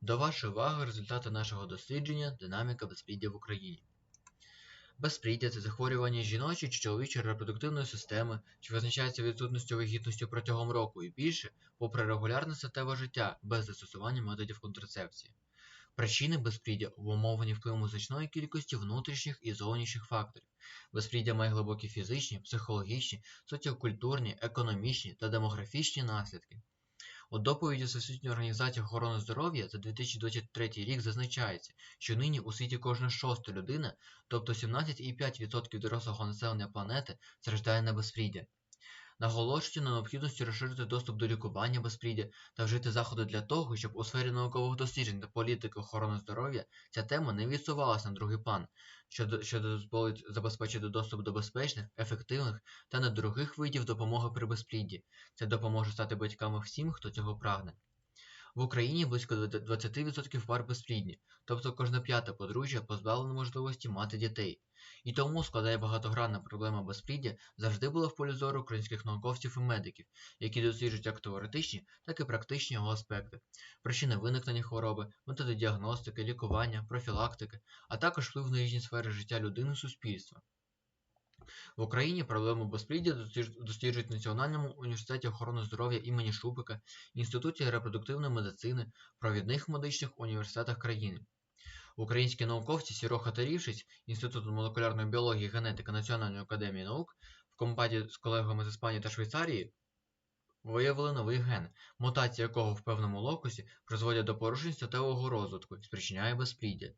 До вашої уваги результати нашого дослідження Динаміка безпліддя в Україні. Безпліддя це захворювання жіночої чи чоловічої репродуктивної системи, що визначається відсутністю вагітності протягом року і більше, попри регулярне статеве життя без застосування методів контрацепції. Причини безпліддя обумовлені впливом значної кількості внутрішніх і зовнішніх факторів. Безпліддя має глибокі фізичні, психологічні, соціокультурні, економічні та демографічні наслідки. У доповіді Всесвітньої організації охорони здоров'я за 2023 рік зазначається, що нині у світі кожна шоста людина, тобто 17,5% дорослого населення планети, страждає на безпліддя. Наголошується на необхідності розширити доступ до лікування безпліддя та вжити заходи для того, щоб у сфері наукових досліджень та політики охорони здоров'я ця тема не відсувалася на другий план, що, дозволить забезпечити доступ до безпечних, ефективних та недорогих видів допомоги при безплідді. Це допоможе стати батьками всім, хто цього прагне. В Україні близько 20% пар безплідні, тобто кожна п'ята подружжя позбавлена можливості мати дітей. І тому складає багатогранна проблема безпліддя завжди була в полі зору українських науковців і медиків, які досліджують як теоретичні, так і практичні його аспекти, причини виникнення хвороби, методи діагностики, лікування, профілактики, а також вплив на різні сфери життя людини і суспільства. В Україні проблему безпліддя досліджують Національному університеті охорони здоров'я імені Шупика, Інституті репродуктивної медицини, провідних медичних університетах країни. Українські науковці Сіроха Тарівшиць Інституту молекулярної біології і генетики Національної академії наук в компаті з колегами з Іспанії та Швейцарії виявили новий ген, мутація якого в певному локусі призводять до порушень статевого розвитку і спричиняє безпліддя.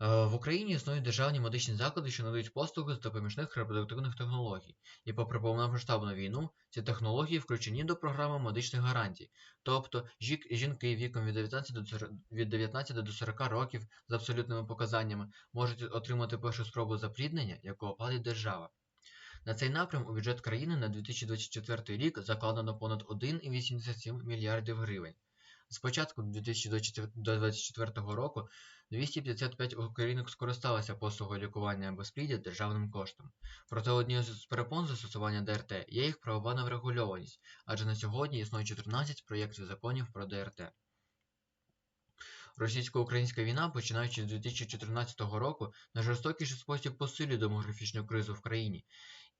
Е, в Україні існують державні медичні заклади, що надають послуги з допоміжних репродуктивних технологій, і попри повномасштабну війну, ці технології включені до програми медичних гарантій, тобто жінки віком від 19 до від 19 до 40 років з абсолютними показаннями можуть отримати першу спробу запліднення, яку оплатить держава. На цей напрям у бюджет країни на 2024 рік закладено понад 1,87 мільярдів гривень. З початку 2024 року 255 українок скористалися послугою лікування безпліддя державним коштом. Проте однією з перепон застосування ДРТ є їх правова неврегульованість, адже на сьогодні існує 14 проєктів законів про ДРТ. Російсько-українська війна, починаючи з 2014 року, на спосіб посилює демографічну кризу в країні,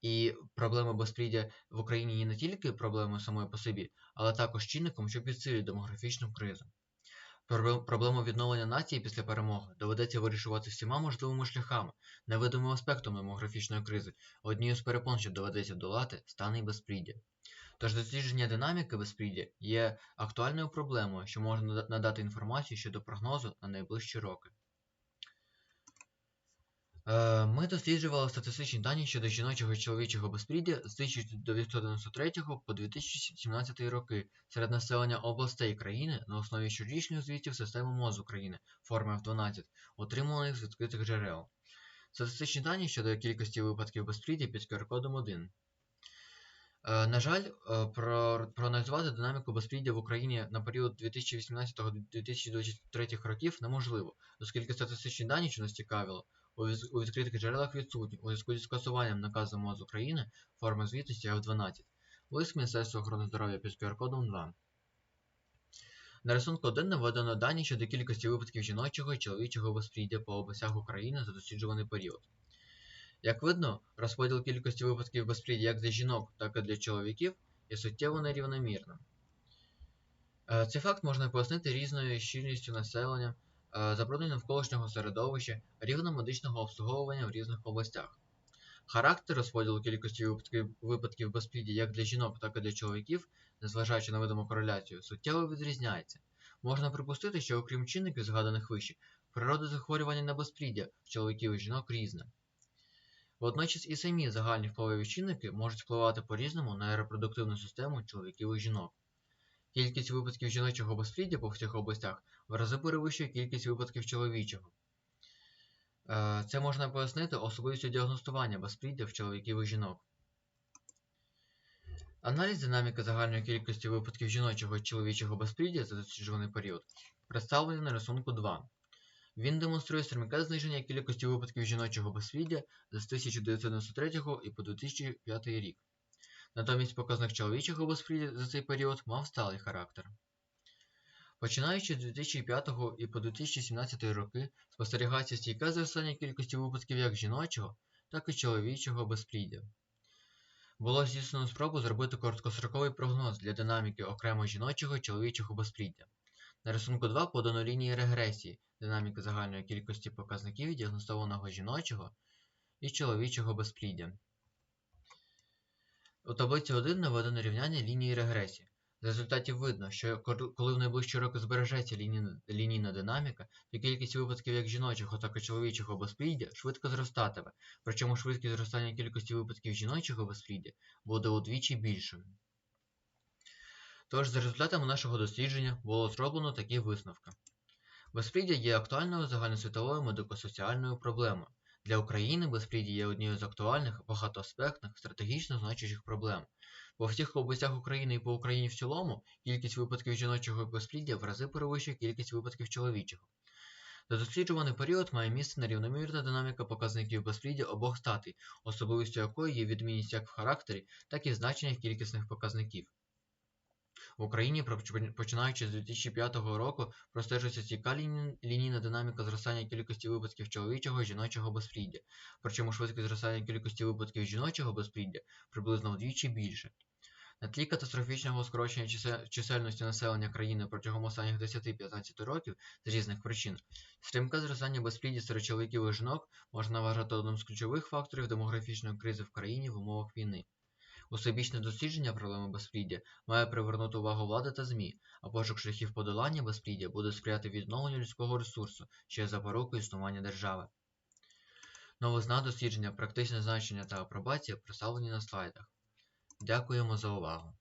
і проблема безпліддя в Україні є не тільки проблемою самої по собі, але також чинником, що підсилює демографічну кризу. Проблему відновлення нації після перемоги доведеться вирішувати всіма можливими шляхами, невидимим аспектом демографічної кризи, однією з перепон, що доведеться долати, стане і безпліддя. Тож дослідження динаміки безпліддя є актуальною проблемою, що може надати інформацію щодо прогнозу на найближчі роки. Е, ми досліджували статистичні дані щодо жіночого і чоловічого безпліддя з 1993 по 2017 роки серед населення областей країни на основі щорічних звітів системи МОЗ України форми F12, отриманих з відкритих джерел. Статистичні дані щодо кількості випадків безпліддя під QR-кодом 1. Е, на жаль, е, проаналізувати динаміку безпліддя в Україні на період 2018-2023 років неможливо, оскільки статистичні дані, що нас цікавило, у відкритих джерелах відсутні у зв'язку зі скасуванням наказу МОЗ України форми звітності F12. Лист Міністерства охорони здоров'я під QR-кодом 2. На рисунку 1 наведено дані щодо кількості випадків жіночого і чоловічого безпліддя по областях України за досліджуваний період. Як видно, розподіл кількості випадків безпліддя як для жінок, так і для чоловіків є суттєво нерівномірним. Е, цей факт можна пояснити різною щільністю населення. Е, забруднення навколишнього середовища, рівнем медичного обслуговування в різних областях. Характер розподілу кількості випадків, безпліддя як для жінок, так і для чоловіків, незважаючи на видиму кореляцію, суттєво відрізняється. Можна припустити, що окрім чинників, згаданих вище, природа захворювання на безпліддя в чоловіків і жінок різна. Водночас і самі загальні впливові чинники можуть впливати по-різному на репродуктивну систему чоловіків і жінок. Кількість випадків жіночого безпліддя по всіх областях в рази перевищує кількість випадків чоловічого. Е, це можна пояснити особливістю діагностування безпліддя в чоловіків і жінок. Аналіз динаміки загальної кількості випадків жіночого і чоловічого безпліддя за досліджуваний період представлений на рисунку 2. Він демонструє стрімке зниження кількості випадків жіночого безпліддя з 1993 і по 2005 рік. Натомість показник чоловічого безпліддя за цей період мав сталий характер. Починаючи з 2005 і по 2017 роки спостерігається стійке зростання кількості випадків як жіночого, так і чоловічого безпліддя. Було здійснено спробу зробити короткостроковий прогноз для динаміки окремо жіночого і чоловічого безпліддя. На рисунку 2 подано лінії регресії динаміки загальної кількості показників діагностованого жіночого і чоловічого безпліддя. У таблиці 1 наведено рівняння лінії регресії. З результатів видно, що коли в найближчі роки збережеться лінійна, динаміка, то кількість випадків як жіночого, так і чоловічого безпліддя швидко зростатиме, причому швидкість зростання кількості випадків жіночого безпліддя буде удвічі більшою. Тож, за результатами нашого дослідження було зроблено такі висновки. Безпліддя є актуальною загальносвітовою медико-соціальною проблемою. Для України безпліддя є однією з актуальних, багатоаспектних, стратегічно значущих проблем. По всіх областях України і по Україні в цілому кількість випадків жіночого безпліддя в рази перевищує кількість випадків чоловічого. За досліджуваний період має місце нерівномірна динаміка показників безпліддя обох статей, особливістю якої є відмінність як в характері, так і в значеннях кількісних показників. В Україні, починаючи з 2005 року, простежується стійка лінійна динаміка зростання кількості випадків чоловічого і жіночого безпліддя, причому швидкість зростання кількості випадків жіночого безпліддя приблизно вдвічі більше. На тлі катастрофічного скорочення чисельності населення країни протягом останніх 10-15 років з різних причин, стрімке зростання безпліддя серед чоловіків і жінок можна вважати одним з ключових факторів демографічної кризи в країні в умовах війни. Усебічне дослідження проблеми безпліддя має привернути увагу влади та ЗМІ, а пошук шляхів подолання безпліддя буде сприяти відновленню людського ресурсу, що є запорукою існування держави. Новизна дослідження, практичне значення та апробація представлені на слайдах. Дякуємо за увагу.